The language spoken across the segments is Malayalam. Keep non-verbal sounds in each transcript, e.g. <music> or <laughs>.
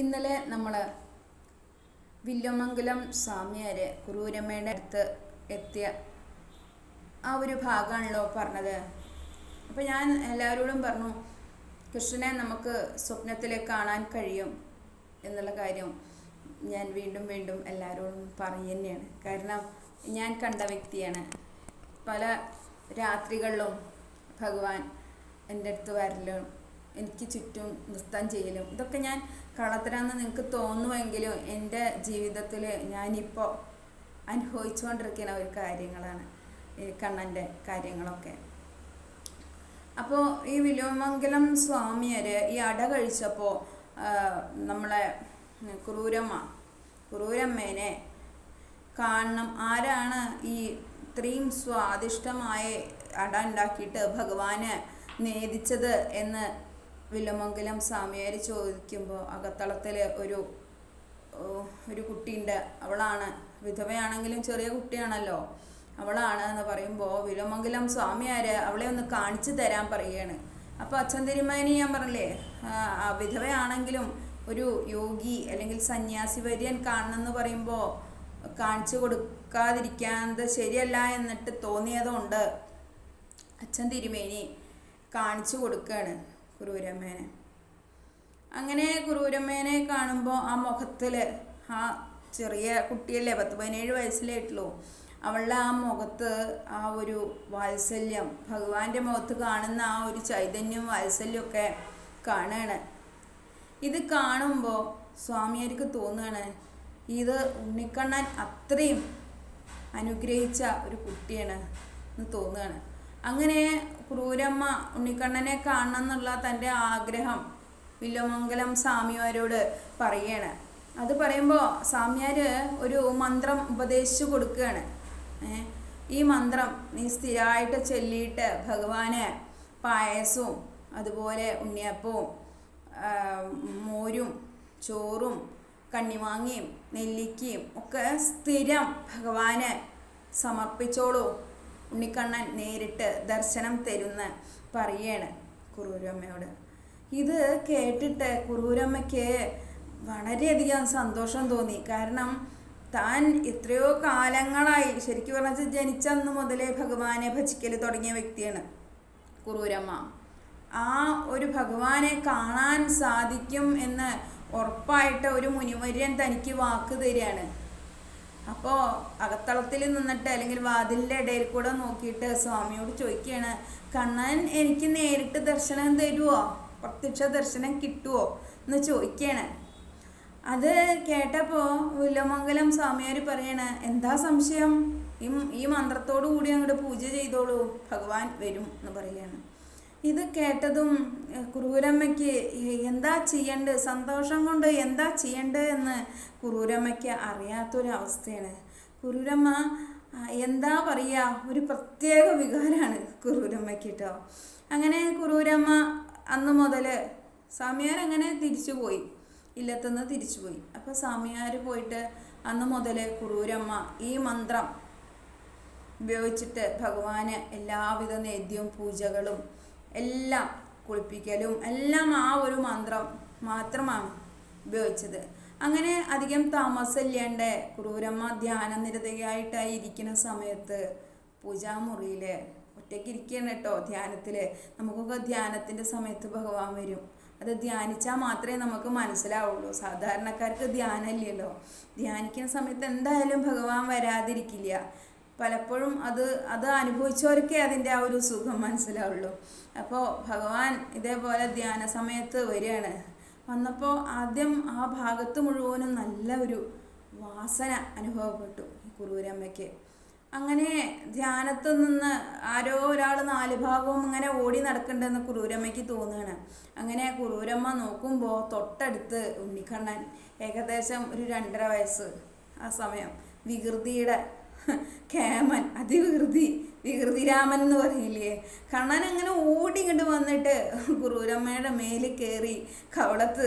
ഇന്നലെ നമ്മൾ വില്ലുമംഗലം സ്വാമിയാരെ കുറൂരമ്മയുടെ അടുത്ത് എത്തിയ ആ ഒരു ഭാഗമാണല്ലോ പറഞ്ഞത്. അപ്പം ഞാൻ എല്ലാവരോടും പറഞ്ഞു കൃഷ്ണനെ നമുക്ക് സ്വപ്നത്തിൽ കാണാൻ കഴിയും എന്നുള്ള കാര്യം ഞാൻ വീണ്ടും വീണ്ടും എല്ലാവരോടും പറഞ്ഞു തന്നെയാണ്. കാരണം ഞാൻ കണ്ട വ്യക്തിയാണ്. പല രാത്രികളിലും ഭഗവാൻ എന്റെ അടുത്ത് വരലും എനിക്ക് ചുറ്റും നൃത്തം ചെയ്യലും. ഇതൊക്കെ ഞാൻ കളത്തരാന്ന് നിങ്ങൾക്ക് തോന്നുമെങ്കിലും എന്റെ ജീവിതത്തിൽ ഞാനിപ്പോൾ അനുഭവിച്ചുകൊണ്ടിരിക്കുന്ന ഒരു കാര്യങ്ങളാണ് കണ്ണന്റെ കാര്യങ്ങളൊക്കെ. അപ്പോൾ ഈ വിലുവമംഗലം സ്വാമിയർ ഈ അട കഴിച്ചപ്പോൾ നമ്മളെ കുറൂരമ്മ കുറൂരമ്മേനെ കാണണം. ആരാണ് ഈ ഇത്രയും സ്വാദിഷ്ടമായ അട ഉണ്ടാക്കിയിട്ട് ഭഗവാന് നേദിച്ചത് എന്ന് വില്ലമംഗലം സ്വാമിയാർ ചോദിക്കുമ്പോൾ അകത്തളത്തിൽ ഒരു ഒരു കുട്ടിയുണ്ട്. അവളാണ്. വിധവയാണെങ്കിലും ചെറിയ കുട്ടിയാണല്ലോ. അവളാണ് എന്ന് പറയുമ്പോൾ വിലമംഗലം സ്വാമിയാര് അവളെ ഒന്ന് കാണിച്ചു തരാൻ പറയുകയാണ് അപ്പോൾ അച്ഛൻ തിരുമേനി ഞാൻ പറഞ്ഞില്ലേ വിധവയാണെങ്കിലും ഒരു യോഗി അല്ലെങ്കിൽ സന്യാസി വര്യൻ കാണണമെന്ന് പറയുമ്പോൾ കാണിച്ചു കൊടുക്കാതിരിക്കാത് ശരിയല്ല എന്നിട്ട് തോന്നിയതുകൊണ്ട് അച്ഛൻ തിരുമേനി കാണിച്ചു കൊടുക്കുകയാണ് കുറൂരമ്മേനെ അങ്ങനെ കുറൂരമ്മേനെ കാണുമ്പോൾ ആ മുഖത്തിൽ ആ ചെറിയ കുട്ടിയല്ലേ പത്ത് പതിനേഴ് വയസ്സിലായിട്ടുള്ളൂ അവളുടെ ആ മുഖത്ത് ആ ഒരു വാത്സല്യം ഭഗവാന്റെ മുഖത്ത് കാണുന്ന ആ ഒരു ചൈതന്യം വാത്സല്യമൊക്കെ കാണുകയാണ് ഇത് കാണുമ്പോൾ സ്വാമിയാർക്ക് തോന്നുകയാണ് ഇത് ഉണ്ണിക്കണ്ണൻ അത്രയും അനുഗ്രഹിച്ച ഒരു കുട്ടിയാണ് എന്ന് തോന്നുകയാണ് അങ്ങനെ ക്രൂരമ്മ ഉണ്ണിക്കണ്ണനെ കാണണം എന്നുള്ള തന്റെ ആഗ്രഹം വില്ലമംഗലം സ്വാമിമാരോട് പറയാണ് അത് പറയുമ്പോൾ സ്വാമിയാർ ഒരു മന്ത്രം ഉപദേശിച്ചു കൊടുക്കുകയാണ്. ഈ മന്ത്രം നീ സ്ഥിരമായിട്ട് ചൊല്ലിയിട്ട് ഭഗവാന് പായസവും അതുപോലെ ഉണ്ണിയപ്പവും മോരും ചോറും കണ്ണിമാങ്ങയും നെല്ലിക്കയും ഒക്കെ സ്ഥിരം ഭഗവാന് സമർപ്പിച്ചോളൂ. ഉണ്ണിക്കണ്ണൻ നേരിട്ട് ദർശനം തരുന്ന പറയാണ് കുറൂരമ്മയോട് ഇത് കേട്ടിട്ട് കുറൂരമ്മയ്ക്ക് വളരെയധികം സന്തോഷം തോന്നി. കാരണം താൻ എത്രയോ കാലങ്ങളായി ശരിക്കും പറഞ്ഞാൽ ജനിച്ചന്ന് മുതലേ ഭഗവാനെ ഭജിക്കൽ തുടങ്ങിയ വ്യക്തിയാണ് കുറൂരമ്മ ആ ഒരു ഭഗവാനെ കാണാൻ സാധിക്കും എന്ന് ഉറപ്പായിട്ട് ഒരു മുനിവര്യൻ തനിക്ക് വാക്ക് തരികയാണ്. അപ്പോൾ അകത്തളത്തിൽ നിന്നിട്ട് അല്ലെങ്കിൽ വാതിലിന്റെ ഇടയിൽ കൂടെ നോക്കിയിട്ട് സ്വാമിയോട് ചോദിക്കുകയാണ് കണ്ണൻ എനിക്ക് നേരിട്ട് ദർശനം തരുമോ പ്രത്യക്ഷ ദർശനം കിട്ടുമോ എന്ന് ചോദിക്കുകയാണ്. അത് കേട്ടപ്പോൾ വില്ലമംഗലം സ്വാമിയാർ പറയണ എന്താ സംശയം? ഈ ഈ മന്ത്രത്തോടു കൂടി അങ്ങോട്ട് പൂജ ചെയ്തോളൂ ഭഗവാൻ വരും എന്ന് പറയുകയാണ്. ഇത് കേട്ടതും കുറൂരമ്മയ്ക്ക് എന്താ ചെയ്യേണ്ടത് സന്തോഷം കൊണ്ട് എന്താ ചെയ്യേണ്ടത് എന്ന് കുറൂരമ്മയ്ക്ക് അറിയാത്തൊരവസ്ഥയാണ്. കുറൂരമ്മ എന്താ പറയുക ഒരു പ്രത്യേക വികാരമാണ് കുറൂരമ്മയ്ക്ക് കേട്ടോ അങ്ങനെ കുറൂരമ്മ അന്ന് മുതൽ സ്വാമിയാർ അങ്ങനെ തിരിച്ചു തിരിച്ചുപോയി ഇല്ലത്തുനിന്ന് തിരിച്ചുപോയി അപ്പോൾ സ്വാമിയാർ പോയിട്ട് അന്ന് മുതൽ കുറൂരമ്മ ഈ മന്ത്രം ഉപയോഗിച്ചിട്ട് ഭഗവാന് എല്ലാവിധ നേദ്യവും പൂജകളും എല്ലാം കുളിപ്പിക്കലും എല്ലാം ആ ഒരു മന്ത്രം മാത്രമാണ് ഉപയോഗിച്ചത്. അങ്ങനെ അധികം താമസമില്ലാണ്ട് ക്രൂരമ്മ ധ്യാനനിരതയായിട്ടായി ഇരിക്കുന്ന സമയത്ത് പൂജാമുറിയിൽ ഒറ്റയ്ക്ക് ഇരിക്കുകയാണ് കേട്ടോ ധ്യാനത്തിൽ നമുക്കൊക്കെ ധ്യാനത്തിന്റെ സമയത്ത് ഭഗവാൻ വരും. അത് ധ്യാനിച്ചാൽ മാത്രമേ നമുക്ക് മനസ്സിലാവുള്ളൂ. സാധാരണക്കാർക്ക് ധ്യാനമില്ലല്ലോ. ധ്യാനിക്കുന്ന സമയത്ത് എന്തായാലും ഭഗവാൻ വരാതിരിക്കില്ല. പലപ്പോഴും അത് അത് അനുഭവിച്ചവർക്കേ അതിന്റെ ആ ഒരു സുഖം മനസ്സിലാവുള്ളൂ. അപ്പോൾ ഭഗവാൻ ഇതേപോലെ ധ്യാന സമയത്ത് വരികയാണ്. വന്നപ്പോൾ ആദ്യം ആ ഭാഗത്ത് മുഴുവനും നല്ല ഒരു വാസന അനുഭവപ്പെട്ടു കുറൂരമ്മയ്ക്ക് അങ്ങനെ ധ്യാനത്തിൽ നിന്ന് ആരോ ഒരാൾ നാല് ഭാഗവും ഇങ്ങനെ ഓടി നടക്കണ്ടെന്ന് കുറൂരമ്മയ്ക്ക് തോന്നുകയാണ്. അങ്ങനെ കുറൂരമ്മ നോക്കുമ്പോൾ തൊട്ടടുത്ത് ഉണ്ണിക്കണ്ണൻ ഏകദേശം ഒരു രണ്ടര വയസ്സ് ആ സമയം വികൃതിയുടെ കേമൻ അതിവികൃതി വികൃതിരാമൻ എന്ന് പറയില്ലേ? കണ്ണൻ അങ്ങനെ ഓടി ഇങ്ങോട്ട് വന്നിട്ട് കുറൂരമ്മയുടെ മേലിൽ കയറി കവളത്ത്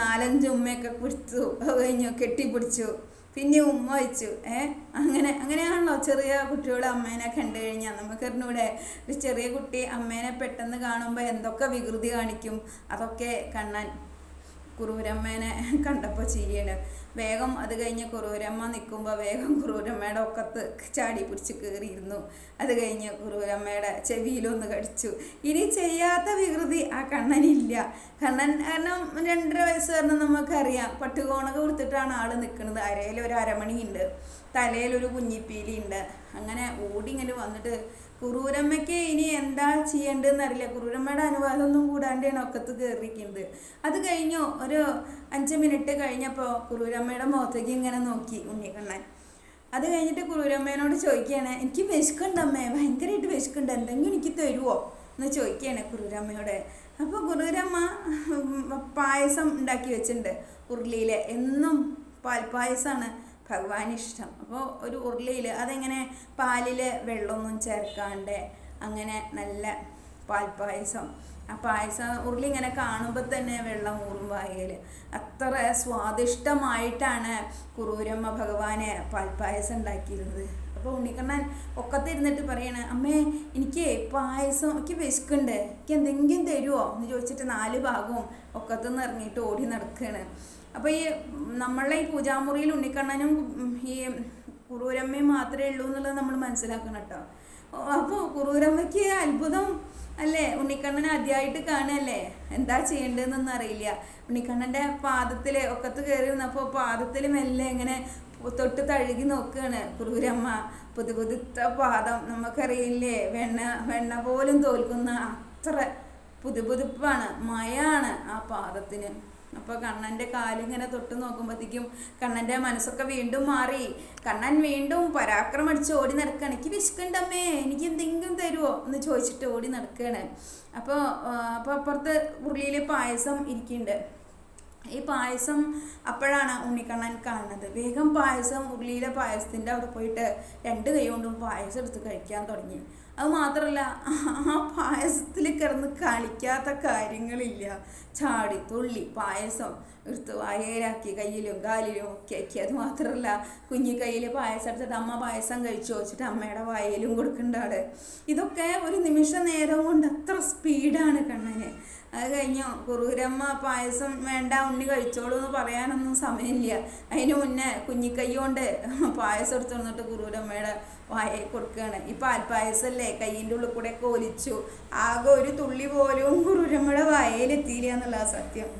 നാലഞ്ച് ഉമ്മയൊക്കെ പിടിച്ചു കഴിഞ്ഞു കെട്ടിപ്പിടിച്ചു. പിന്നെ ഉമ്മ വെച്ചു. ഏ അങ്ങനെ അങ്ങനെയാണല്ലോ ചെറിയ കുട്ടികൾ അമ്മേനെ കണ്ടു കഴിഞ്ഞാൽ നമുക്കറിഞ്ഞൂടെ ഒരു ചെറിയ കുട്ടി അമ്മേനെ പെട്ടെന്ന് കാണുമ്പോൾ എന്തൊക്കെ വികൃതി കാണിക്കും. അതൊക്കെ കണ്ണൻ കുറൂരമ്മേനെ കണ്ടപ്പോൾ ചെയ്യണ്. വേഗം അത് കഴിഞ്ഞ് കുറൂരമ്മ നിൽക്കുമ്പോൾ വേഗം <laughs> കുറൂരമ്മയുടെ ഒക്കത്ത് ചാടി പിടിച്ച് കയറിയിരുന്നു അത് കഴിഞ്ഞ് കുറൂരമ്മയുടെ ചെവിയിലൊന്ന് കടിച്ചു. ഇനി ചെയ്യാത്ത വികൃതി ആ കണ്ണനില്ല. കണ്ണൻ കാരണം രണ്ടര വയസ്സ് വരണം നമുക്കറിയാം. പട്ടുകോണക കൊടുത്തിട്ടാണ് ആൾ നിൽക്കുന്നത് അരയിൽ ഒരു അരമണിയുണ്ട്. തലയിൽ ഒരു കുഞ്ഞിപ്പീലി ഉണ്ട് അങ്ങനെ ഓടി ഇങ്ങനെ വന്നിട്ട് കുറൂരമ്മയ്ക്ക് ഇനി എന്താ ചെയ്യേണ്ടതെന്ന് അറിയില്ല. കുറൂരമ്മയുടെ അനുവാദമൊന്നും കൂടാണ്ടാണ് ഒക്കത്ത് കയറിയിരിക്കുന്നത്. അത് കഴിഞ്ഞു. ഒരു അഞ്ച് മിനിറ്റ് കഴിഞ്ഞപ്പോൾ കുറൂരമ്മയുടെ മുഖത്തേക്ക് ഇങ്ങനെ നോക്കി ഉണ്ണിക്കണ്ണൻ അത് കഴിഞ്ഞിട്ട് കുറൂരമ്മേനോട് ചോദിക്കുകയാണ് എനിക്ക് വിശക്കുണ്ട് അമ്മേ. ഭയങ്കരമായിട്ട് വിശക്കുണ്ട്. എന്തെങ്കിലും എനിക്ക് തരുമോ എന്ന് ചോദിക്കുകയാണ് കുറൂരമ്മയോട്. അപ്പോൾ കുറൂരമ്മ പായസം ഉണ്ടാക്കി വെച്ചിട്ടുണ്ട് ഉരുളിയിൽ എന്നും പാൽപ്പായസമാണ് ഭഗവാൻ ഇഷ്ടം അപ്പോൾ ഒരു ഉരുളിയിൽ അതെങ്ങനെ പാലിൽ വെള്ളമൊന്നും ചേർക്കാണ്ട് അങ്ങനെ നല്ല പാൽപ്പായസം. ആ പായസം ഉരുളി ഇങ്ങനെ കാണുമ്പോൾ തന്നെ വെള്ളം ഊറും വായിൽ അത്ര സ്വാദിഷ്ടമായിട്ടാണ് കുറൂരമ്മ ഭഗവാനെ പാൽപ്പായസം ഉണ്ടാക്കിയിരുന്നത്. അപ്പോൾ ഉണ്ണിക്കണ്ണൻ ഒക്കത്തിരുന്നിട്ട് പറയണ അമ്മേ എനിക്ക് പായസം എനിക്ക് വിശക്കുണ്ട്. എനിക്ക് എന്തെങ്കിലും തരുമോ എന്ന് ചോദിച്ചിട്ട് നാല് ഭാഗവും ഒക്കത്തുനിന്ന് ഇറങ്ങിയിട്ട് ഓടി നടക്കുകയാണ് അപ്പോൾ ഈ നമ്മളെ ഈ പൂജാമുറിയിൽ ഉണ്ണിക്കണ്ണനും ഈ കുറൂരമ്മയും മാത്രമേ ഉള്ളൂ എന്നുള്ളത് നമ്മൾ മനസ്സിലാക്കണം കേട്ടോ. അപ്പോൾ കുറൂരമ്മയ്ക്ക് അത്ഭുതം അല്ലേ? ഉണ്ണിക്കണ്ണൻ ആദ്യമായിട്ട് കാണല്ലേ എന്താ ചെയ്യേണ്ടതെന്നൊന്നും അറിയില്ല. ഉണ്ണിക്കണ്ണന്റെ പാദത്തിൽ ഒക്കത്ത് കയറി നിന്നപ്പോൾ പാദത്തിൽ മെല്ലെ ഇങ്ങനെ തൊട്ട് തഴുകി നോക്കുകയാണ് കുറൂരമ്മ പുതു പുതുത്ത പാദം നമുക്കറിയില്ലേ? വെണ്ണ വെണ്ണ പോലും തോൽക്കുന്ന അത്ര പുതുപുതുപ്പാണ് മയാണ് ആ പാദത്തിന്. അപ്പോൾ കണ്ണന്റെ കാലിങ്ങനെ തൊട്ട് നോക്കുമ്പോഴത്തേക്കും കണ്ണന്റെ മനസ്സൊക്കെ വീണ്ടും മാറി. കണ്ണൻ വീണ്ടും പരാക്രമടിച്ച് ഓടി നടക്കുകയാണ് എനിക്ക് വിശക്കണ്ടമ്മേ എനിക്ക് എന്തെങ്കിലും തരുമോ എന്ന് ചോദിച്ചിട്ട് ഓടി നടക്കുകയാണ് അപ്പോൾ അപ്പോൾ അപ്പുറത്ത് ഉരുളിയിൽ പായസം ഇരിക്കുന്നുണ്ട്. ഈ പായസം അപ്പോഴാണ് ഉണ്ണിക്കണ്ണൻ കാണുന്നത്. വേഗം പായസം ഉരുളിയിലെ പായസത്തിന്റെ അവിടെ പോയിട്ട് രണ്ട് കൈ കൊണ്ടും പായസം എടുത്ത് കഴിക്കാൻ തുടങ്ങി. അത് മാത്രമല്ല ആ പായസത്തിൽ കിടന്ന് കളിക്കാത്ത കാര്യങ്ങളില്ല. ചാടി തുള്ളി പായസം എടുത്ത് വായയിലാക്കി കയ്യിലും കാലിലും ഒക്കെ ആക്കി. അത് മാത്രമല്ല കുഞ്ഞി കയ്യിൽ പായസം എടുത്തിട്ട് അമ്മ പായസം കഴിച്ചു വെച്ചിട്ട് അമ്മയുടെ വായയിലും കൊടുക്കേണ്ട ഇതൊക്കെ ഒരു നിമിഷ നേരം കൊണ്ട് അത്ര സ്പീഡാണ് കണ്ണന്. അത് കഴിഞ്ഞു. കുറൂരമ്മ പായസം വേണ്ട ഉണ്ണി കഴിച്ചോളൂ എന്ന് പറയാനൊന്നും സമയമില്ല. അതിന് മുന്നേ കുഞ്ഞിക്കൈ കൊണ്ട് പായസം എടുത്തു വന്നിട്ട് കുറൂരമ്മയുടെ വായ കൊടുക്കുകയാണ്. ഈ പാൽപ്പായസമല്ലേ കയ്യിന്റെ ഉള്ളിൽ കൂടെ ഒക്കെ ഒലിച്ചു. ആകെ ഒരു തുള്ളി പോലും കുറൂരമ്മയുടെ വായയിലെത്തിയില്ല എന്നുള്ള സത്യം.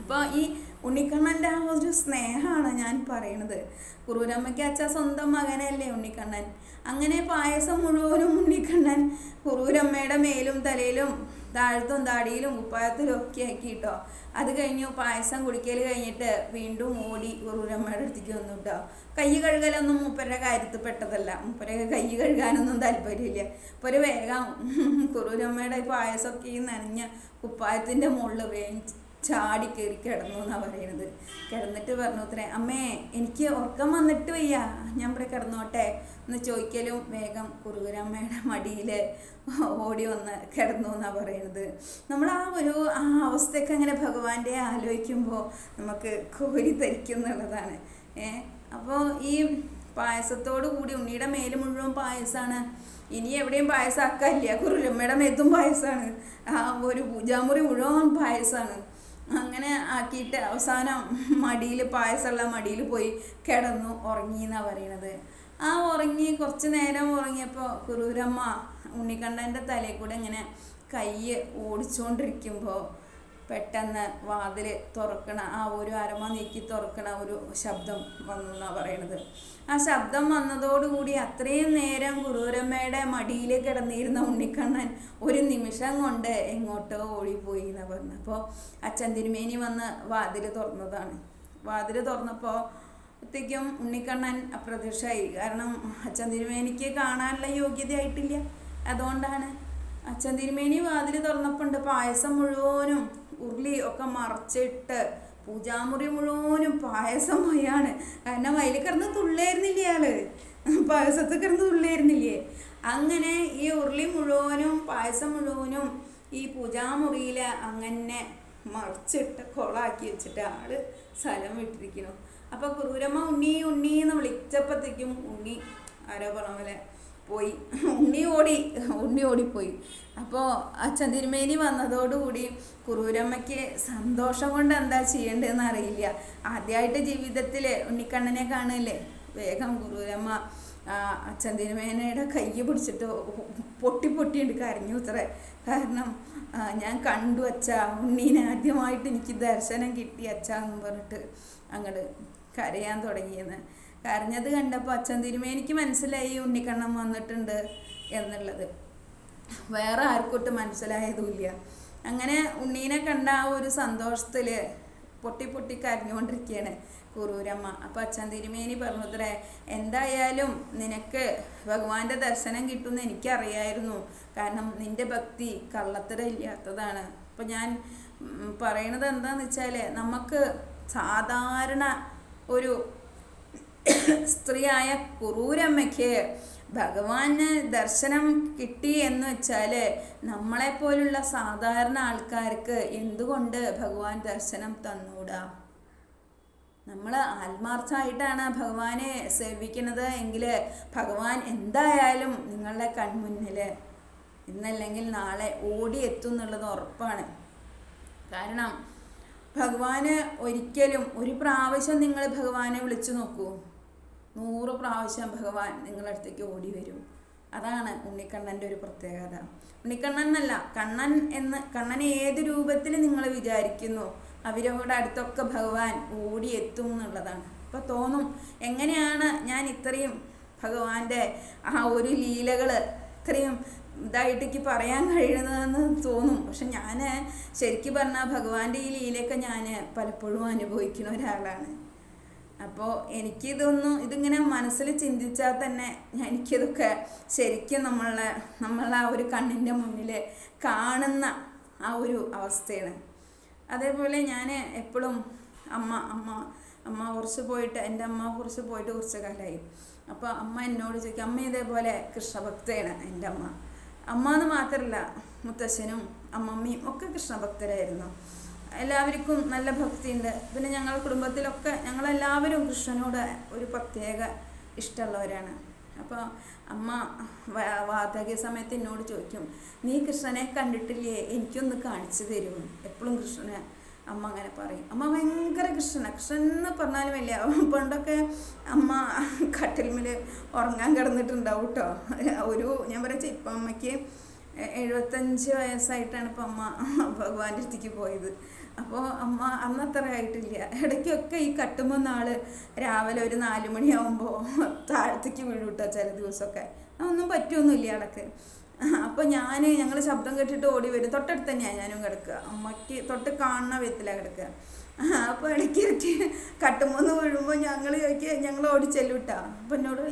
അപ്പോൾ ഈ ഉണ്ണിക്കണ്ണന്റെ ആ ഒരു സ്നേഹമാണ് ഞാൻ പറയണത്. കുറൂരമ്മയ്ക്ക് അച്ഛ സ്വന്തം മകനല്ലേ ഉണ്ണിക്കണ്ണൻ? അങ്ങനെ പായസം മുഴുവനും ഉണ്ണിക്കണ്ണൻ കുറൂരമ്മയുടെ മേലും തലയിലും താഴത്തും താടിയിലും കുപ്പായത്തിലും ഒക്കെ ആക്കി കേട്ടോ അത് കഴിഞ്ഞു പായസം കുടിക്കൽ കഴിഞ്ഞിട്ട് വീണ്ടും ഓടി ഉറൂരമ്മയുടെ അടുത്തേക്ക് വന്നു കേട്ടോ കൈ കഴുകലൊന്നും മൂപ്പരുടെ കാര്യത്തിൽ പെട്ടതല്ല. മൂപ്പരൊക്കെ കൈ കഴുകാനൊന്നും താല്പര്യമില്ല. അപ്പോൾ ഒരു വേഗം കുറൂരമ്മയുടെ പായസമൊക്കെ ഈ നനഞ്ഞ കുപ്പായത്തിന്റെ മുകളിൽ വേഗം ചാടി കയറി കിടന്നു എന്നാണ് പറയുന്നത് കിടന്നിട്ട് പറഞ്ഞു അത്രേ അമ്മേ എനിക്ക് ഉറക്കം വന്നിട്ട് വയ്യ. ഞാൻ ഇവിടെ കിടന്നോട്ടെ. എന്ന് ചോദിക്കലും വേഗം കുറുകുരമ്മയുടെ മടിയിൽ ഓടി വന്ന് കിടന്നു എന്നാണ് പറയുന്നത്. നമ്മൾ ആ ഒരു ആ അവസ്ഥയൊക്കെ അങ്ങനെ ഭഗവാന്റെ ആലോചിക്കുമ്പോൾ നമുക്ക് കോരി ധരിക്കും എന്നുള്ളതാണ് ഏ അപ്പോൾ ഈ പായസത്തോടു കൂടി ഉണ്ണിയുടെ മേൽ മുഴുവൻ പായസമാണ് ഇനി എവിടെയും പായസമാക്കാനില്ല കുറുരമ്മയുടെ മേത്തും പായസമാണ് ആ ഒരു പൂജാമുറി മുഴുവൻ പായസമാണ് അങ്ങനെ ആക്കിയിട്ട് അവസാനം മടിയിൽ പായസമുള്ള മടിയിൽ പോയി കിടന്നു ഉറങ്ങി എന്നാണ് പറയണത് ആ ഉറങ്ങി കുറച്ച് നേരം ഉറങ്ങിയപ്പോൾ കുറൂരമ്മ ഉണ്ണിക്കണ്ണന്റെ തലയിൽ കൂടെ ഇങ്ങനെ കൈ ഓടിച്ചുകൊണ്ടിരിക്കുമ്പോൾ പെട്ടെന്ന് വാതിൽ തുറക്കണ ആ ഒരു അരമ നീക്കി തുറക്കണ ഒരു ശബ്ദം വന്നു എന്നാണ് പറയണത്. ആ ശബ്ദം വന്നതോടുകൂടി അത്രയും നേരം കുറൂരമ്മയുടെ മടിയിൽ കിടന്നിരുന്ന ഉണ്ണിക്കണ്ണൻ ഒരു നിമിഷം കൊണ്ട് എങ്ങോട്ടോ ഓടിപ്പോയി എന്ന് പറഞ്ഞു അപ്പോൾ അച്ഛൻ തിരുമേനി വന്ന് വാതിൽ തുറന്നതാണ്. വാതിൽ തുറന്നപ്പോൾ ത്തേക്കും ഉണ്ണിക്കണ്ണൻ അപ്രത്യക്ഷമായി കാരണം അച്ഛൻ തിരുമേനിക്ക് കാണാനുള്ള യോഗ്യതയായിട്ടില്ല. അതുകൊണ്ടാണ് അച്ഛൻ തിരുമേനി വാതിൽ തുറന്നപ്പോണ്ട് പായസം മുഴുവനും ഉരുളി ഒക്കെ മറച്ചിട്ട് പൂജാമുറി മുഴുവനും പായസമയാണ് കാരണം അതിൽ കിടന്ന് തുള്ളായിരുന്നില്ലേ ആൾ? പായസത്തിൽ കിടന്ന് തുള്ളായിരുന്നില്ലേ? അങ്ങനെ ഈ ഉരുളി മുഴുവനും പായസം മുഴുവനും ഈ പൂജാമുറിയിൽ അങ്ങനെ മറിച്ചിട്ട് കൊളാക്കി വെച്ചിട്ട് ആൾ സ്ഥലം വിട്ടിരിക്കുന്നു. അപ്പോൾ ക്രൂരമ്മ ഉണ്ണി ഉണ്ണി എന്ന് വിളിച്ചപ്പോഴത്തേക്കും ഉണ്ണി ആരോ പറഞ്ഞ പോലെ പോയി. ഉണ്ണി ഓടി ഉണ്ണി ഓടിപ്പോയി. അപ്പോൾ ആ ചന്ദിരിമേനി വന്നതോടുകൂടി കുറൂരമ്മയ്ക്ക് സന്തോഷം കൊണ്ട് എന്താ ചെയ്യേണ്ടതെന്ന് അറിയില്ല. ആദ്യമായിട്ട് ജീവിതത്തിൽ ഉണ്ണിക്കണ്ണനെ കാണുകയല്ലേ വേഗം കുറൂരമ്മ അച്ഛൻ തിരുമേനയുടെ കൈ പിടിച്ചിട്ട് പൊട്ടി പൊട്ടിയുണ്ട് കരഞ്ഞു ഇത്ര. കാരണം ഞാൻ കണ്ടു അച്ഛ ഉണ്ണീനെ ആദ്യമായിട്ട് എനിക്ക് ദർശനം കിട്ടി അച്ഛ എന്ന് പറഞ്ഞിട്ട് അങ്ങോട്ട് കരയാൻ തുടങ്ങിയെന്ന്. കരഞ്ഞത് കണ്ടപ്പോൾ അച്ഛൻ തിരുമേനിക്ക് മനസ്സിലായി ഉണ്ണിക്കണ്ണം വന്നിട്ടുണ്ട് എന്നുള്ളത്. വേറെ ആർക്കൊട്ട് മനസ്സിലായതുമില്ല. അങ്ങനെ ഉണ്ണീനെ കണ്ട ആ ഒരു സന്തോഷത്തിൽ പൊട്ടി പൊട്ടി കരഞ്ഞുകൊണ്ടിരിക്കുകയാണ് കുറൂരമ്മ. അപ്പം അച്ഛൻ തിരുമേനി പറഞ്ഞത്രേ എന്തായാലും നിനക്ക് ഭഗവാന്റെ ദർശനം കിട്ടുമെന്ന് എനിക്കറിയായിരുന്നു. കാരണം നിന്റെ ഭക്തി കള്ളത്തരമില്ലാത്തതാണ് അപ്പം ഞാൻ പറയണത് എന്താണെന്ന് വെച്ചാൽ നമുക്ക് സാധാരണ ഒരു സ്ത്രീയായ കുറൂരമ്മയ്ക്ക് ഭഗവാന് ദർശനം കിട്ടി എന്ന് വെച്ചാൽ നമ്മളെപ്പോലുള്ള സാധാരണ ആൾക്കാർക്ക് എന്തുകൊണ്ട് ഭഗവാൻ ദർശനം തന്നൂടാ? നമ്മൾ ആത്മാർത്ഥമായിട്ടാണ് ഭഗവാനെ സേവിക്കുന്നത് എങ്കിൽ ഭഗവാൻ എന്തായാലും നിങ്ങളുടെ കൺമുന്നിൽ ഇന്നല്ലെങ്കിൽ നാളെ ഓടിയെത്തും എന്നുള്ളത് ഉറപ്പാണ്. കാരണം ഭഗവാന് ഒരിക്കലും ഒരു പ്രാവശ്യം നിങ്ങൾ ഭഗവാനെ വിളിച്ചു നോക്കൂ. നൂറ് പ്രാവശ്യം ഭഗവാൻ നിങ്ങളുടെ അടുത്തേക്ക് ഓടി വരും. അതാണ് ഉണ്ണിക്കണ്ണന്റെ ഒരു പ്രത്യേകത. ഉണ്ണിക്കണ്ണൻ എന്നല്ല കണ്ണൻ എന്ന് കണ്ണനെ ഏത് രൂപത്തിൽ നിങ്ങൾ വിചാരിക്കുന്നു അവരോട് അടുത്തൊക്കെ ഭഗവാൻ ഓടിയെത്തും എന്നുള്ളതാണ്. അപ്പോൾ തോന്നും എങ്ങനെയാണ് ഞാൻ ഇത്രയും ഭഗവാന്റെ ആ ഒരു ലീലകൾ ഇത്രയും ഇതായിട്ടേക്ക് പറയാൻ കഴിയുന്നതെന്ന് തോന്നും. പക്ഷെ ഞാൻ ശരിക്കും പറഞ്ഞാൽ ഭഗവാന്റെ ഈ ലീലയൊക്കെ ഞാൻ പലപ്പോഴും അനുഭവിക്കുന്ന ഒരാളാണ്. അപ്പോൾ എനിക്കിതൊന്നും ഇതിങ്ങനെ മനസ്സിൽ ചിന്തിച്ചാൽ തന്നെ എനിക്കിതൊക്കെ ശരിക്കും നമ്മളെ നമ്മളെ ആ ഒരു കണ്ണിന്റെ മുന്നിൽ കാണുന്ന ആ ഒരു അവസ്ഥയാണ്. അതേപോലെ ഞാൻ എപ്പോഴും അമ്മ അമ്മ അമ്മ കുറച്ച് പോയിട്ട് എന്റെ അമ്മ കുറച്ച് പോയിട്ട് കുറച്ച് കാലമായി. അപ്പോൾ അമ്മ എന്നോട് ചോദിക്കും അമ്മ ഇതേപോലെ കൃഷ്ണഭക്തയാണ് എന്റെ അമ്മ. അമ്മ എന്ന് മാത്രമല്ല മുത്തശ്ശനും അമ്മമ്മയും ഒക്കെ കൃഷ്ണഭക്തരായിരുന്നു. എല്ലാവർക്കും നല്ല ഭക്തിയുണ്ട്. പിന്നെ ഞങ്ങൾ കുടുംബത്തിലൊക്കെ ഞങ്ങളെല്ലാവരും കൃഷ്ണനോട് ഒരു പ്രത്യേക ഇഷ്ടമുള്ളവരാണ്. അപ്പോൾ അമ്മ വാർദ്ധക്യ സമയത്ത് എന്നോട് ചോദിക്കും നീ കൃഷ്ണനെ കണ്ടിട്ടില്ലേ? എനിക്കൊന്ന് കാണിച്ചു തരും. എപ്പോഴും കൃഷ്ണനെ അമ്മ അങ്ങനെ പറയും. അമ്മ ഭയങ്കര കൃഷ്ണനാണ് കൃഷ്ണൻ എന്ന് പറഞ്ഞാലും വലിയ പണ്ടൊക്കെ അമ്മ കട്ടിൽമിൽ ഉറങ്ങാൻ കിടന്നിട്ടുണ്ടാവും കേട്ടോ ഒരു ഞാൻ പറയാം ഇപ്പം അമ്മയ്ക്ക് എഴുപത്തഞ്ച് വയസ്സായിട്ടാണ് ഇപ്പം അമ്മ ഭഗവാന്റെ അടുത്തേക്ക് പോയത്. അപ്പോൾ അമ്മ അന്ന് അത്ര ആയിട്ടില്ല. ഇടയ്ക്കൊക്കെ ഈ കട്ടുമ്പോൾ നാൾ രാവിലെ ഒരു നാല് മണിയാവുമ്പോൾ താഴത്തേക്ക് വീഴും കേട്ടോ ചില ദിവസമൊക്കെ. ഒന്നും പറ്റുമൊന്നുമില്ല ഇടയ്ക്ക്. അപ്പോൾ ഞാൻ ഞങ്ങൾ ശബ്ദം കേട്ടിട്ട് ഓടി വരും. തൊട്ടടുത്ത് തന്നെയാണ് ഞാനും കിടക്കുക. അമ്മയ്ക്ക് തൊട്ട് കാണുന്ന വിധത്തിലാണ് കിടക്കുക. അപ്പോൾ ഇടയ്ക്ക് ഇടയ്ക്ക് കട്ടുമൂന്ന് വീഴുമ്പോൾ ഞങ്ങൾ ഞങ്ങൾ ഓടി കേട്ടോ അപ്പം എന്നോട്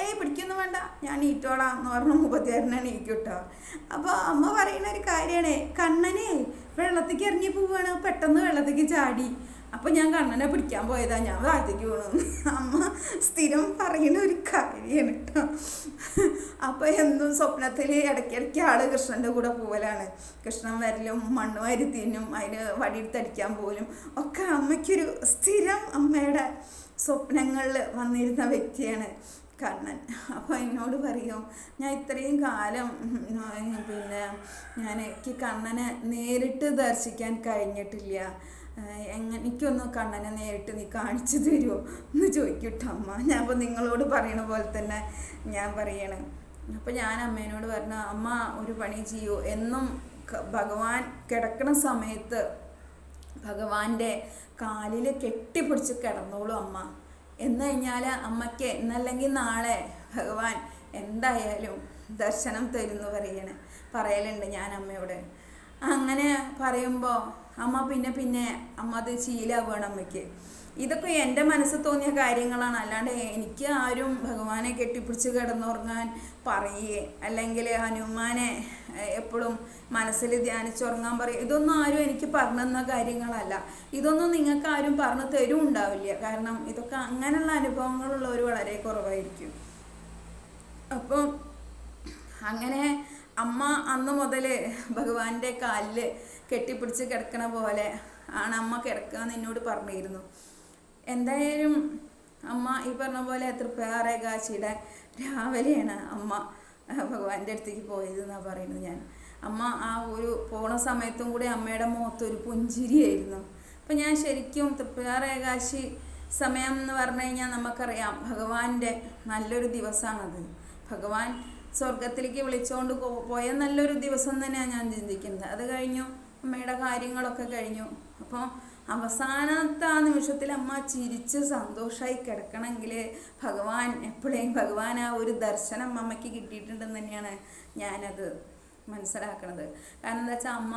ഏയ് പിടിക്കൊന്നും വേണ്ട. ഞാൻ ഈറ്റോളാം എന്ന് പറഞ്ഞ മുപ്പത്തിയാറിനാണ് അപ്പൊ അപ്പോൾ അമ്മ പറയുന്ന ഒരു കാര്യമാണ് കണ്ണനെ വെള്ളത്തേക്ക് ഇറങ്ങി പോവുകയാണ് പെട്ടെന്ന് വെള്ളത്തേക്ക് ചാടി. അപ്പോൾ ഞാൻ കണ്ണനെ പിടിക്കാൻ പോയതാ. ഞാൻ താഴത്തേക്ക് വീണു. അമ്മ സ്ഥിരം പറയുന്ന ഒരു കാര്യമാണ് കേട്ടോ. അപ്പോൾ എന്നും സ്വപ്നത്തിൽ ഇടയ്ക്കിടയ്ക്ക് ആൾ കൃഷ്ണന്റെ കൂടെ പോവലാണ്. കൃഷ്ണൻ വരലും മണ്ണ് വരുത്തിനും അതിന് വടിയെടുത്തടിക്കാൻ പോലും ഒക്കെ അമ്മയ്ക്കൊരു സ്ഥിരം അമ്മയുടെ സ്വപ്നങ്ങളിൽ വന്നിരുന്ന വ്യക്തിയാണ് കണ്ണൻ. അപ്പോൾ എന്നോട് പറയും ഞാൻ ഇത്രയും കാലം പിന്നെ ഞാൻ എനിക്ക് കണ്ണനെ നേരിട്ട് ദർശിക്കാൻ കഴിഞ്ഞിട്ടില്ല. എങ്ങനെ എനിക്കൊന്ന് കണ്ണനെ നേരിട്ട് നീ കാണിച്ചു തരുമോ എന്ന് ചോദിക്കട്ടോ അമ്മ. ഞാൻ അപ്പോൾ നിങ്ങളോട് പറയണ പോലെ തന്നെ ഞാൻ പറയണം. അപ്പോൾ ഞാൻ അമ്മേനോട് പറഞ്ഞു അമ്മ ഒരു പണി ചെയ്യൂ. എന്നും ഭഗവാൻ കിടക്കണ സമയത്ത് ഭഗവാന്റെ കാലിൽ കെട്ടിപ്പിടിച്ച് കിടന്നോളൂ അമ്മ. എന്ന് കഴിഞ്ഞാൽ അമ്മയ്ക്ക് ഇന്നല്ലെങ്കിൽ നാളെ ഭഗവാൻ എന്തായാലും ദർശനം തരുന്നു പറയണേ. പറയലുണ്ട് ഞാൻ അമ്മയോട്. അങ്ങനെ പറയുമ്പോൾ അമ്മ പിന്നെ പിന്നെ അമ്മ അത് ശീലാവുകയാണ് അമ്മയ്ക്ക്. ഇതൊക്കെ എന്റെ മനസ്സ് തോന്നിയ കാര്യങ്ങളാണ്. അല്ലാണ്ട് എനിക്ക് ആരും ഭഗവാനെ കെട്ടിപ്പിടിച്ച് കിടന്നുറങ്ങാൻ പറയേ അല്ലെങ്കിൽ ഹനുമാനെ എപ്പോഴും മനസ്സിൽ ധ്യാനിച്ചുറങ്ങാൻ പറയും ഇതൊന്നും ആരും എനിക്ക് പറഞ്ഞു തന്ന കാര്യങ്ങളല്ല. ഇതൊന്നും നിങ്ങൾക്ക് ആരും പറഞ്ഞു തരും ഉണ്ടാവില്ല കാരണം ഇതൊക്കെ അങ്ങനെയുള്ള അനുഭവങ്ങളുള്ളവർ വളരെ കുറവായിരിക്കും. അപ്പം അങ്ങനെ അമ്മ അന്ന് മുതൽ ഭഗവാന്റെ കാലിൽ കെട്ടിപ്പിടിച്ച് കിടക്കണ പോലെ ആണ് അമ്മ കിടക്കുകയെന്ന് എന്നോട് പറഞ്ഞിരുന്നു. എന്തായാലും അമ്മ ഈ പറഞ്ഞ പോലെ തൃപ്പയാറേകാശിയുടെ രാവിലെയാണ് അമ്മ ഭഗവാന്റെ അടുത്തേക്ക് പോയത് എന്നാണ് പറയുന്നത് ഞാൻ. അമ്മ ആ ഒരു പോണ സമയത്തും കൂടി അമ്മയുടെ മുഖത്ത് ഒരു പുഞ്ചിരിയായിരുന്നു. അപ്പം ഞാൻ ശരിക്കും തൃപ്തിയാർ കാശി സമയം എന്ന് പറഞ്ഞു കഴിഞ്ഞാൽ നമുക്കറിയാം ഭഗവാന്റെ നല്ലൊരു ദിവസമാണത്. ഭഗവാൻ സ്വർഗത്തിലേക്ക് വിളിച്ചുകൊണ്ട് പോയ നല്ലൊരു ദിവസം തന്നെയാണ് ഞാൻ ചിന്തിക്കുന്നത്. അത് കഴിഞ്ഞു അമ്മയുടെ കാര്യങ്ങളൊക്കെ കഴിഞ്ഞു. അപ്പോൾ അവസാനത്തെ ആ നിമിഷത്തിൽ അമ്മ ചിരിച്ച് സന്തോഷമായി കിടക്കണമെങ്കിൽ ഭഗവാൻ എപ്പോഴേയും ഭഗവാൻ ആ ഒരു ദർശനം അമ്മയ്ക്ക് കിട്ടിയിട്ടുണ്ടെന്ന് തന്നെയാണ് ഞാനത് മനസ്സിലാക്കണത്. കാരണം എന്താ വെച്ചാൽ അമ്മ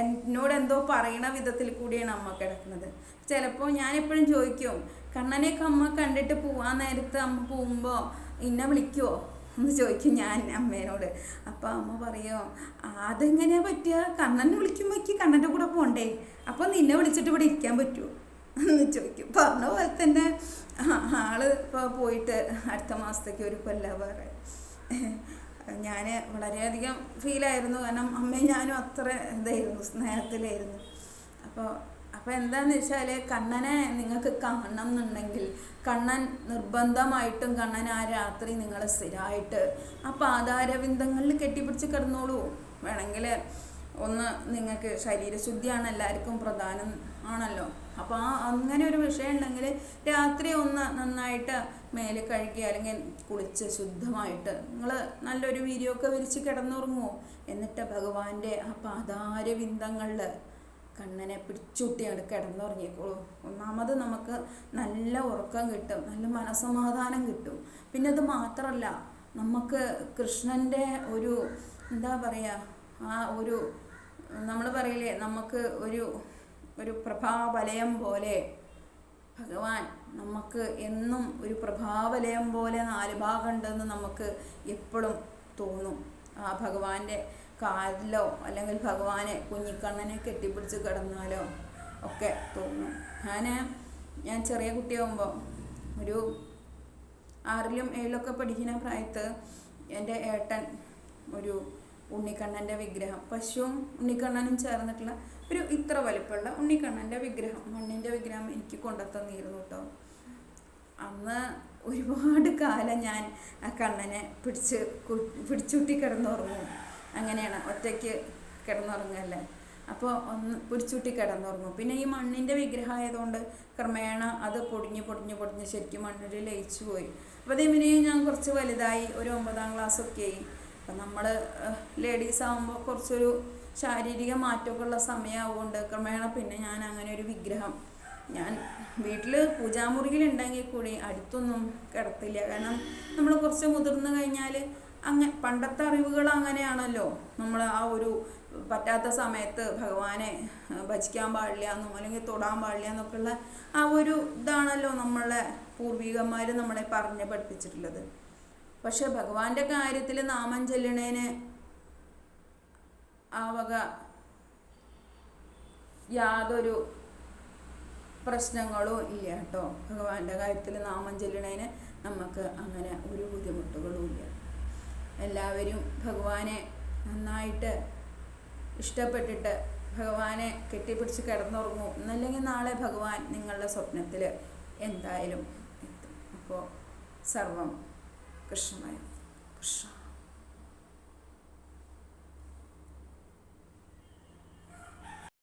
എന്നോട് എന്തോ പറയണ വിധത്തിൽ കൂടിയാണ് അമ്മ കിടക്കുന്നത്. ചിലപ്പോൾ ഞാനെപ്പോഴും ചോദിക്കും കണ്ണനെയൊക്കെ അമ്മ കണ്ടിട്ട് പോവാൻ നേരത്ത് അമ്മ പോകുമ്പോൾ ഇന്നെ വിളിക്കുമോ എന്ന് ചോദിക്കും ഞാൻ അമ്മേനോട്. അപ്പോൾ അമ്മ പറയോ അതെങ്ങനെയാ പറ്റുക കണ്ണനെ വിളിക്കുമ്പോഴേക്ക് കണ്ണന്റെ കൂടെ പോണ്ടേ? അപ്പോൾ നിന്നെ വിളിച്ചിട്ട് ഇവിടെ ഇരിക്കാൻ പറ്റുമോ എന്ന് ചോദിക്കും. പറഞ്ഞ പോലെ തന്നെ ആൾ ഇപ്പോൾ പോയിട്ട് അടുത്ത മാസത്തേക്ക് ഒരു കൊല്ല വേറെ. ഞാൻ വളരെയധികം ഫീലായിരുന്നു കാരണം അമ്മയും ഞാനും അത്ര ഇതായിരുന്നു സ്നേഹത്തിലായിരുന്നു. അപ്പോൾ അപ്പോൾ എന്താന്ന് വെച്ചാൽ കണ്ണനെ നിങ്ങൾക്ക് കാണണം എന്നുണ്ടെങ്കിൽ കണ്ണൻ നിർബന്ധമായിട്ടും കണ്ണൻ ആ രാത്രി നിങ്ങൾ സ്ഥിരമായിട്ട് ആ പാതാരവിന്ദങ്ങളിൽ കെട്ടിപ്പിടിച്ച് കിടന്നോളൂ. വേണമെങ്കിൽ ഒന്ന് നിങ്ങൾക്ക് ശരീരശുദ്ധിയാണ് എല്ലാവർക്കും പ്രധാനം ആണല്ലോ. അപ്പോൾ ആ അങ്ങനെ ഒരു വിഷയം ഉണ്ടെങ്കിൽ രാത്രി ഒന്ന് നന്നായിട്ട് മേലെ കഴുകി അല്ലെങ്കിൽ കുളിച്ച് ശുദ്ധമായിട്ട് നിങ്ങൾ നല്ലൊരു വീര്യമൊക്കെ വിരിച്ച് കിടന്നുറങ്ങുമോ എന്നിട്ട് ഭഗവാന്റെ ആ പാതാരവിന്ദങ്ങളിൽ കണ്ണനെ പിടിച്ചൂട്ടിയാണ് കിടന്നുറങ്ങിക്കോളൂ ഒന്നാമത് നമുക്ക് നല്ല ഉറക്കം കിട്ടും നല്ല മനസമാധാനം കിട്ടും. പിന്നെ അത് മാത്രമല്ല നമുക്ക് കൃഷ്ണന്റെ ഒരു എന്താ പറയുക ആ ഒരു നമ്മൾ പറയില്ലേ നമുക്ക് ഒരു ഒരു പ്രഭാവലയം പോലെ ഭഗവാൻ നമുക്ക് എന്നും ഒരു പ്രഭാവലയം പോലെ നാല് ഭാഗമുണ്ടെന്ന് നമുക്ക് എപ്പോഴും തോന്നും. ആ ഭഗവാന്റെ കാലിലോ അല്ലെങ്കിൽ ഭഗവാനെ കുഞ്ഞിക്കണ്ണനെ കെട്ടിപ്പിടിച്ച് കിടന്നാലോ ഒക്കെ തോന്നും. ഞാൻ ഞാൻ ചെറിയ കുട്ടിയാകുമ്പോൾ ഒരു ആറിലും ഏഴിലൊക്കെ പഠിക്കുന്ന പ്രായത്ത് എന്റെ ഏട്ടൻ ഒരു ഉണ്ണിക്കണ്ണന്റെ വിഗ്രഹം പശുവും ഉണ്ണിക്കണ്ണനും ചേർന്നിട്ടുള്ള ഒരു ഇത്ര വലിപ്പമുള്ള ഉണ്ണിക്കണ്ണന്റെ വിഗ്രഹം മണ്ണിന്റെ വിഗ്രഹം എനിക്ക് കൊണ്ടുത്തന്നിരുന്നു കേട്ടോ അന്ന് ഒരുപാട് കാലം ഞാൻ ആ കണ്ണനെ പിടിച്ച് പിടിച്ചുട്ടി കിടന്നുറങ്ങും. അങ്ങനെയാണ് ഒറ്റയ്ക്ക് കിടന്നുറങ്ങല്ലേ. അപ്പോൾ ഒന്ന് പിടിച്ചുട്ടി കിടന്നുറങ്ങും. പിന്നെ ഈ മണ്ണിന്റെ വിഗ്രഹം ആയതുകൊണ്ട് ക്രമേണ അത് പൊടിഞ്ഞ് പൊടിഞ്ഞ് പൊടിഞ്ഞ് ശരിക്കും മണ്ണിൽ ലയിച്ചു പോയി. അപ്പോൾ അതേമിനെയും ഞാൻ കുറച്ച് വലുതായി ഒരു ഒമ്പതാം ക്ലാസ്സൊക്കെ ആയി. അപ്പം നമ്മൾ ലേഡീസ് ആകുമ്പോൾ കുറച്ചൊരു ശാരീരിക മാറ്റമൊക്കെ ഉള്ള സമയമാവുകൊണ്ട് ക്രമേണ പിന്നെ ഞാൻ അങ്ങനെ ഒരു വിഗ്രഹം ഞാൻ വീട്ടിൽ പൂജാമുറിയിൽ ഉണ്ടെങ്കിൽ കൂടി അടുത്തൊന്നും കിടത്തില്ല. കാരണം നമ്മൾ കുറച്ച് മുതിർന്നു കഴിഞ്ഞാൽ അങ്ങ പണ്ടത്തെ അറിവുകൾ അങ്ങനെയാണല്ലോ നമ്മൾ ആ ഒരു പറ്റാത്ത സമയത്ത് ഭഗവാനെ ഭജിക്കാൻ പാടില്ല എന്നും അല്ലെങ്കിൽ തൊടാൻ പാടില്ല എന്നൊക്കെയുള്ള ആ ഒരു ഇതാണല്ലോ നമ്മളെ പൂർവികന്മാർ നമ്മളെ പറഞ്ഞ് പഠിപ്പിച്ചിട്ടുള്ളത്. പക്ഷെ ഭഗവാന്റെ കാര്യത്തിൽ നാമം ചെല്ലണേന് ആ വക യാതൊരു പ്രശ്നങ്ങളും ഇല്ല കേട്ടോ. ഭഗവാന്റെ കാര്യത്തിൽ നാമം ചെല്ലണേന് നമുക്ക് അങ്ങനെ ഒരു ബുദ്ധിമുട്ടുകളും ഇല്ല. എല്ലാവരും ഭഗവാനെ നന്നായിട്ട് ഇഷ്ടപ്പെട്ടിട്ട് ഭഗവാനെ കെട്ടിപ്പിടിച്ച് കിടന്നുറങ്ങും. എന്നല്ലെങ്കിൽ നാളെ ഭഗവാൻ നിങ്ങളുടെ സ്വപ്നത്തിൽ എന്തായാലും എത്തും. അപ്പോൾ സർവം കൃഷ്ണമയം. കൃഷ്ണ